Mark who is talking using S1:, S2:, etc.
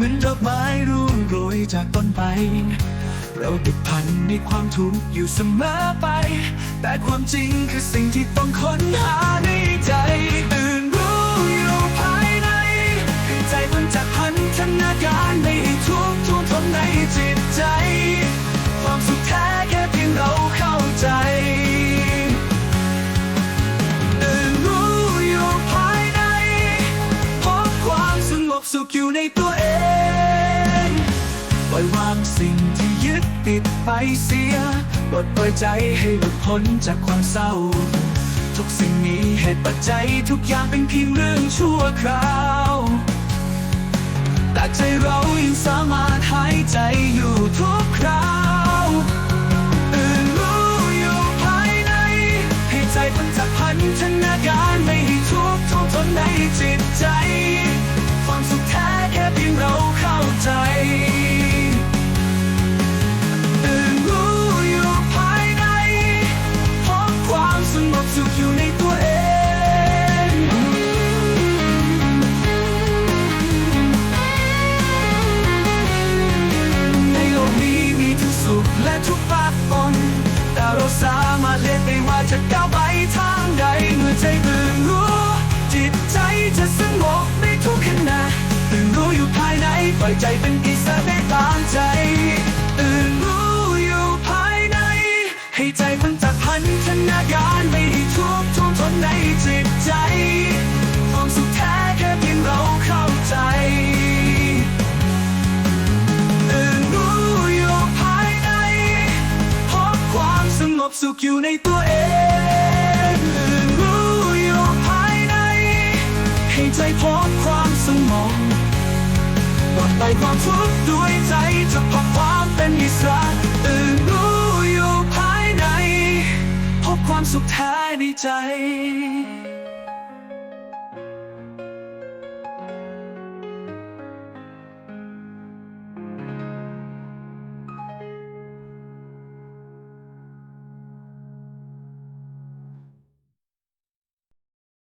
S1: เหมือนดอกไม้ร่วงโรยจากต้นไป เราติดพันในความทุกข์อยู่เสมอไป แต่ความจริงคือสิ่งที่ต้องค้นหา สุขอยู่ในตัวเองปล่อยวางสิ่งที่ยึดติดไปเสียปลดปล่อยใจให้หลุดพ้นจากความเศร้า ทุกสิ่งมีเหตุปัจจัยทุกอย่างเป็นเพียงเรื่องชั่วคราวแต่ใจเรายังสามารถหายใจอยู่ทุกคราวตื่นรู้อยู่ภายใน ให้ใจมันจะพันธนาการไม่ให้ทุกข์ท่วมท้นในจิตใจ และทุกปากปนแต่เราสามารถเลือกได้ว่าจะก้าวไปทางใดเมื่อใจเบื่อรู้ จิตใจจะสงบในทุกขณะตื่นรู้อยู่ภายในปล่อยใจเป็นอิสระได้ตามใจ สงบสุขอยู่ในตัวเองรู้อยู่ภายใน ให้ใจพบความสงบปลดปล่อยความทุกข์ด้วยใจจะพบความเป็นอิสระตื่นรู้อยู่ภายใน พบความสุขแท้ในใจ